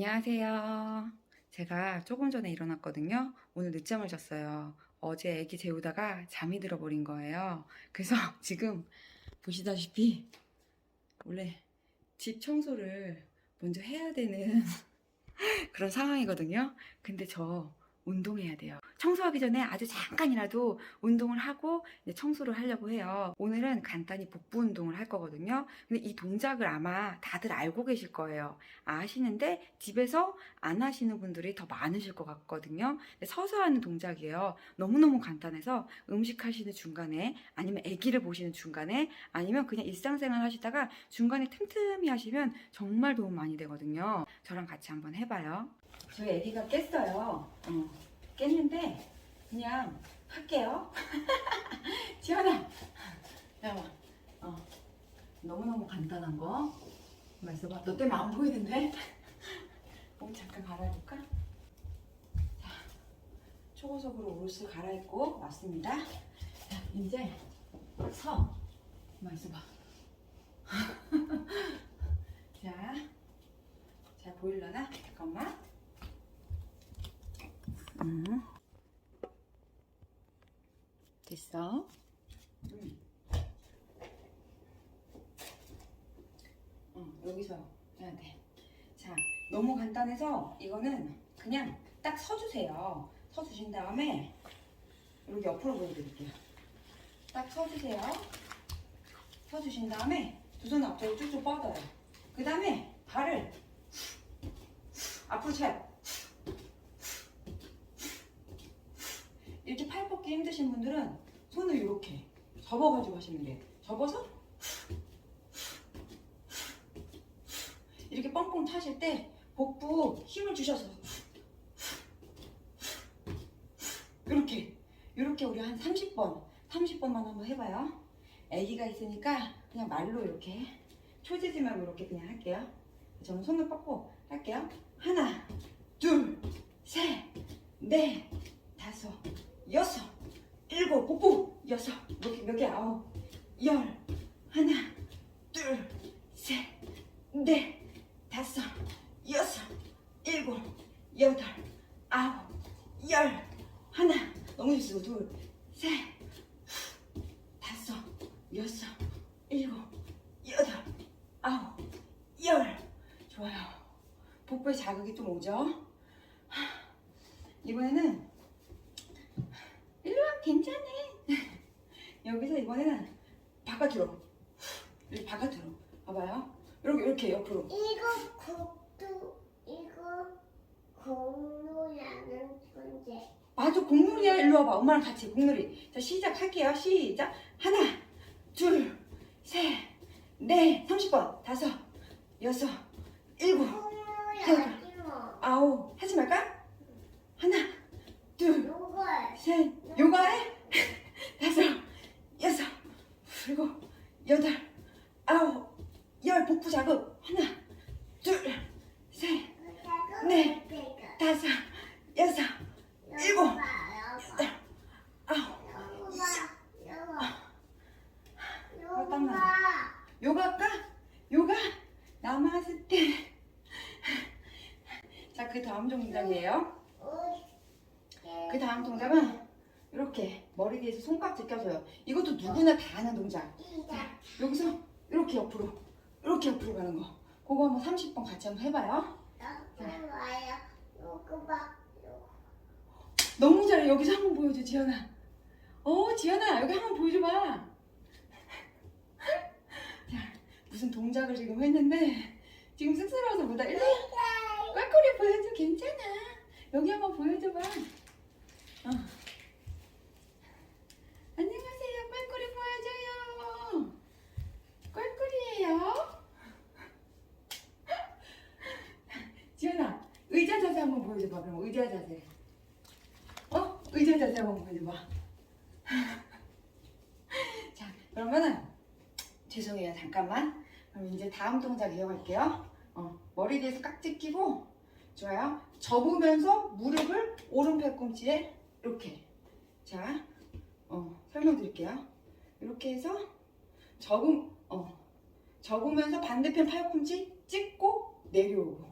안녕하세요. 제가 조금 전에 일어났거든요. 오늘 늦잠을 잤어요. 어제 애기 재우다가 잠이 들어버린 거예요. 그래서 지금 보시다시피 원래 집 청소를 먼저 해야 되는 그런 상황이거든요. 근데 저 운동해야 돼요. 청소하기 전에 아주 잠깐이라도 운동을 하고 청소를 하려고 해요. 오늘은 간단히 복부 운동을 할 거거든요. 근데 이 동작을 아마 다들 알고 계실 거예요. 아시는데 집에서 안 하시는 분들이 더 많으실 것 같거든요. 서서 하는 동작이에요. 너무너무 간단해서 음식 하시는 중간에 아니면 아기를 보시는 중간에 아니면 그냥 일상생활 하시다가 중간에 틈틈이 하시면 정말 도움 많이 되거든요. 저랑 같이 한번 해봐요. 저희 아기가 깼어요. 어, 깼는데 그냥 할게요. 지연아, 잠깐만. 어, 너무너무 간단한 거. 있어봐. 너 때문에 안 보이는데? 몸 잠깐 갈아입을까? 자, 초고속으로 옷을 갈아입고 왔습니다. 자, 이제 서. 있어봐. 자, 자, 보일려나? 잠깐만. 음. 됐어. 음. 어, 여기서 해야 돼. 자, 너무 간단해서 이거는 그냥 딱 서주세요. 서주신 다음에 이렇게 옆으로 보여드릴게요. 딱 서주세요. 서주신 다음에 두 손 앞으로 쭉쭉 뻗어요. 그 다음에 발을 앞으로 차요. 이렇게 팔 뻗기 힘드신 분들은 손을 이렇게 접어가지고 하시면 돼요. 접어서 이렇게 뻥뻥 타실 때 복부 힘을 주셔서 이렇게 이렇게 우리 한 30번 30번만 한번 해봐요. 아기가 있으니까 그냥 말로 이렇게 초지지 말고 이렇게 그냥 할게요. 저는 손을 뻗고 할게요. 하나 둘셋넷 다섯 여섯 일곱 복부 여섯 몇개? 아홉 열 하나 둘셋넷 다섯, 여섯, 일곱, 여덟, 아홉, 열, 하나, 너무 좋습니다. 둘, 셋, 다섯, 여섯, 일곱, 여덟, 아홉, 열. 좋아요. 복부에 자극이 좀 오죠? 하, 이번에는 일로 와, 괜찮아. 여기서 이번에는 바깥으로, 이렇게 바깥으로. 봐봐요. 이렇게 이렇게 옆으로. 이거 국도 이거 공로라는 존재. 맞아 공놀이야 일로 와봐 엄마랑 같이 공놀이 자 시작할게요 시작 하나 둘 셋 넷 30번 다섯 여섯 일곱. 공로야지 뭐. 아홉. 하지 말까? 하나 둘셋 요걸 요가해 다섯 여섯 일곱 여덟 아홉 열. 복부 자극. 하나 둘셋. 네. 다섯 여섯 일곱. 여덟 아홉 요가. 할까? 요가? 나마스테. 자, 그 다음 동작이에요. 그 다음 동작은 이렇게 머리 뒤에서 손깍지 껴줘요. 이것도 누구나 다 하는 동작. 여기서 이렇게 옆으로, 이렇게 옆으로 가는 거. 그거 한번 30번 같이 한번 해봐요. 너무 잘해. 여기서 한번 보여줘, 지연아. 어, 지연아, 여기 한번 보여줘봐. 자, 무슨 동작을 지금 했는데, 지금 쑥스러워서 못하. 일로 와. 꼴꼴이 보여줘, 괜찮아. 여기 한번 보여줘봐. 어. 안녕하세요, 꼴꼴이 보여줘요. 꼴꼴이에요. 지연아, 의자 자세 한번 보여줘봐. 그럼 의자 자세. 어? 의자 자세 한번 보여줘봐. 자, 그러면은 죄송해요. 잠깐만. 그럼 이제 다음 동작 이어갈게요. 어, 머리 뒤에서 깍지 끼고 좋아요. 접으면서 무릎을 오른 팔꿈치에 이렇게. 자, 어, 설명드릴게요. 이렇게 해서 접음, 어, 접으면서 반대편 팔꿈치 찍고 내려오고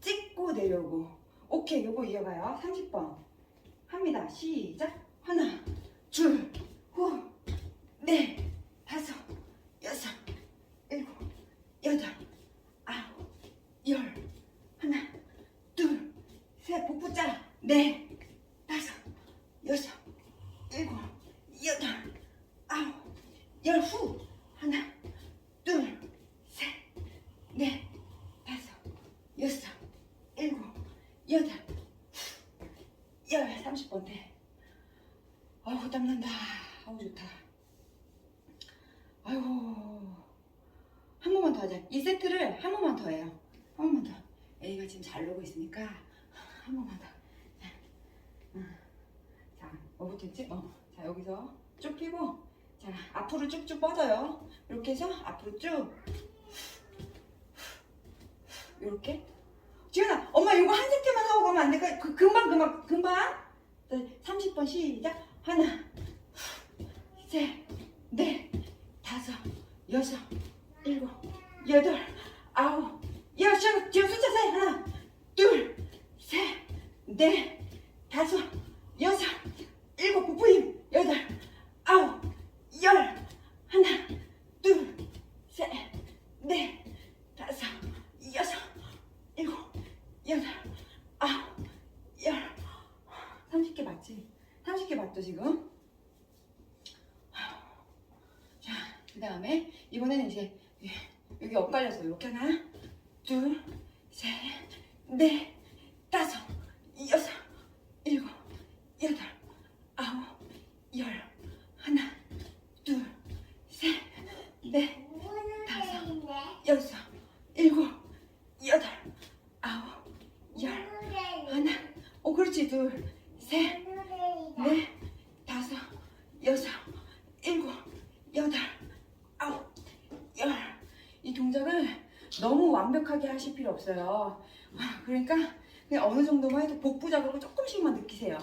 찍고 내려오고. 오케이, 요거 이어가요. 30번. 합니다. 시작. 하나, 둘, 후, 넷, 다섯, 여섯, 일곱, 여덟, 아홉, 열. 하나, 둘, 셋, 복부 짜. 넷, 다섯, 여섯, 일곱, 여덟, 아홉, 열 후. 하나, 둘, 셋, 넷, 다섯, 여섯, 일곱, 여덟, 열. 30번 돼. 아이고 땀난다. 아우 좋다. 아이고 한 번만 더 하자. 이 세트를 한 번만 더 해요. 한 번만 더. A가 지금 잘 놀고 있으니까 한 번만 더. 자, 응. 자 뭐부터 했지? 어. 자 여기서 쭉 펴고 자 앞으로 쭉쭉 뻗어요. 이렇게 해서 앞으로 쭉. 이렇게. 지은아, 엄마 이거 한 세트만 하고 가면 안 될까? 그, 금방 금방 금방. 네, 30번 시작. 하나, 셋, 넷, 다섯, 여섯, 일곱, 여덟, 아홉, 열. 지금 지금 숫자 세. 하나, 둘, 셋, 넷, 다섯, 여섯, 일곱, 부부임, 여덟, 아홉, 열. 하나, 둘, 셋, 넷, 다섯, 여섯, 일곱, 여덟, 아홉, 열. 30개 맞지? 30개 맞죠 지금? 자, 그 다음에 이번에는 이제 엇갈려서 이렇게 하나, 둘, 셋, 넷, 다섯, 여섯, 일곱, 여덟, 아홉, 열. 하나, 둘, 셋, 넷, 다섯. 여섯, 일곱, 여덟, 아홉, 열. 하나, 어 그렇지 둘, 셋, 넷, 다섯, 여섯, 일곱, 여덟, 아홉, 열. 이 동작을 너무 완벽하게 하실 필요 없어요. 아, 그러니까 그냥 어느 정도만 해도 복부 자극을 조금씩만 느끼세요.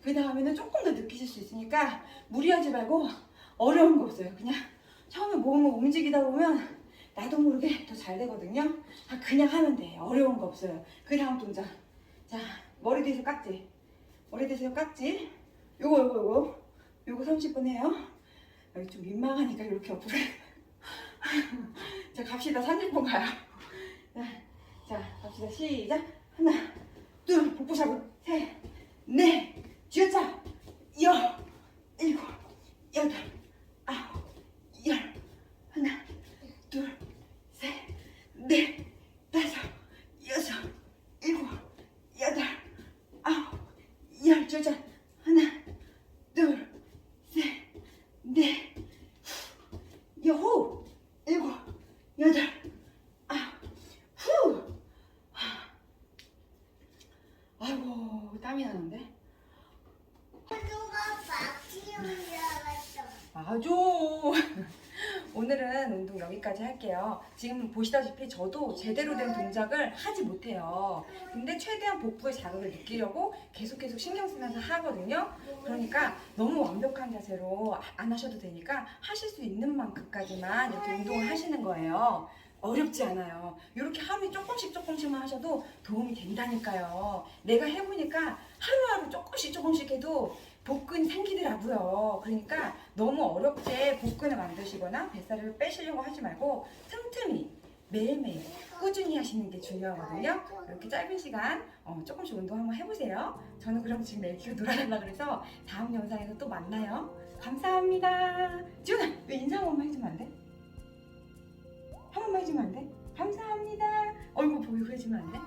그 다음에는 조금 더 느끼실 수 있으니까 무리하지 말고 어려운 거 없어요. 그냥 처음에 몸을 움직이다 보면 나도 모르게 더 잘 되거든요. 아, 그냥 하면 돼. 어려운 거 없어요. 그 다음 동작. 자, 머리 뒤에서 깍지. 머리 뒤에서 깍지. 요거, 요거, 요거. 요거 30분 해요. 여기 좀 민망하니까 이렇게 옆으로. 해. 자, 갑시다. 30분 가요. 자, 자, 갑시다. 시작. 하나, 둘, 복부 잡고, 셋, 넷, 쥐어짜, 여, 일곱, 여덟, 아홉, 열. 하나, 둘, 셋, 넷, 다섯, 여섯, 일곱, 여덟, 아홉, 열. 쥐어짜. 하나, 둘, 셋, 넷, 여호, 일곱, 여덟, 아홉, 후. 아이고 땀이 나는데. 아주 오늘은 운동 여기까지 할게요. 지금 보시다시피 저도 제대로 된 동작을 하지 못해요. 근데 최대한 복부의 자극을 느끼려고 계속 계속 신경 쓰면서 하거든요. 그러니까 너무 완벽한 자세로 안 하셔도 되니까 하실 수 있는 만큼까지만 이렇게 운동을 하시는 거예요. 어렵지 않아요. 이렇게 하루에 조금씩 조금씩만 하셔도 도움이 된다니까요. 내가 해보니까 하루하루 조금씩 조금씩 해도 복근 생기더라고요. 그러니까 너무 어렵게 복근을 만드시거나 뱃살을 빼시려고 하지 말고 틈틈이 매일매일 꾸준히 하시는 게 중요하거든요. 이렇게 짧은 시간 어, 조금씩 운동 한번 해보세요. 저는 그럼 지금 애기가 놀아달라 그래서 다음 영상에서 또 만나요. 감사합니다. 지훈아, 왜 인사 한 번만 해주면 안 돼? 한 번만 해주면 안 돼? 감사합니다. 얼굴 보이고 해주면 안 돼?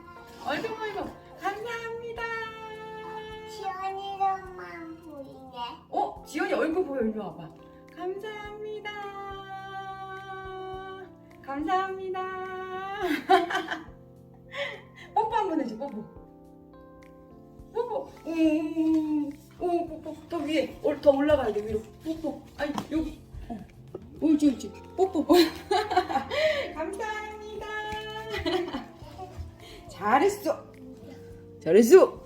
얼굴 보이고 감사합니다. 시원이랑만 보이네. 어? 지연이 얼굴 보여. 일로 와봐. 감사합니다. 감사합니다. 뽀뽀 한 번 해줘 뽀뽀. 뽀뽀. 음, 오 뽀뽀. 더 위에. 올- 더 올라가야 돼 위로. 뽀뽀. 아니 여기. 어. 옳지 옳지 뽀뽀. 감사합니다. 잘했어. 잘했어